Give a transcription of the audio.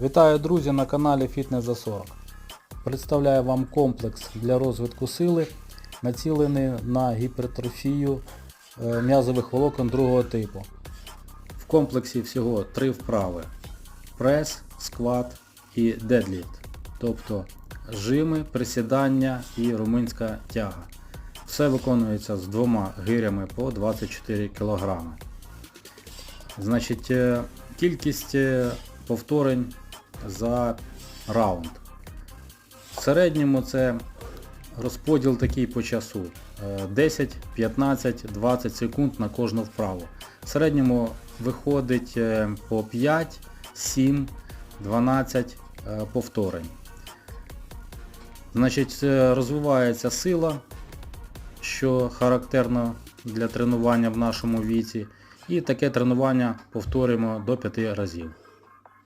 Вітаю друзі на каналі Фітнес за 40. Представляю вам комплекс для розвитку сили, націлений на гіпертрофію е, м'язових волокон другого типу. В комплексі всього три вправи. Прес, скват і дедліфт. Тобто жими, присідання і румунська тяга. Все виконується з двома гирями по 24 кг. Значить, е, кількість е, повторень за раунд. В середньому це розподіл такий по часу. Е, 10, 15, 20 секунд на кожну вправу. В середньому виходить е, по 5, 7, 12 е, повторень. Значить, розвивається сила, що характерно для тренування в нашому віці. І таке тренування повторюємо до 5 разів.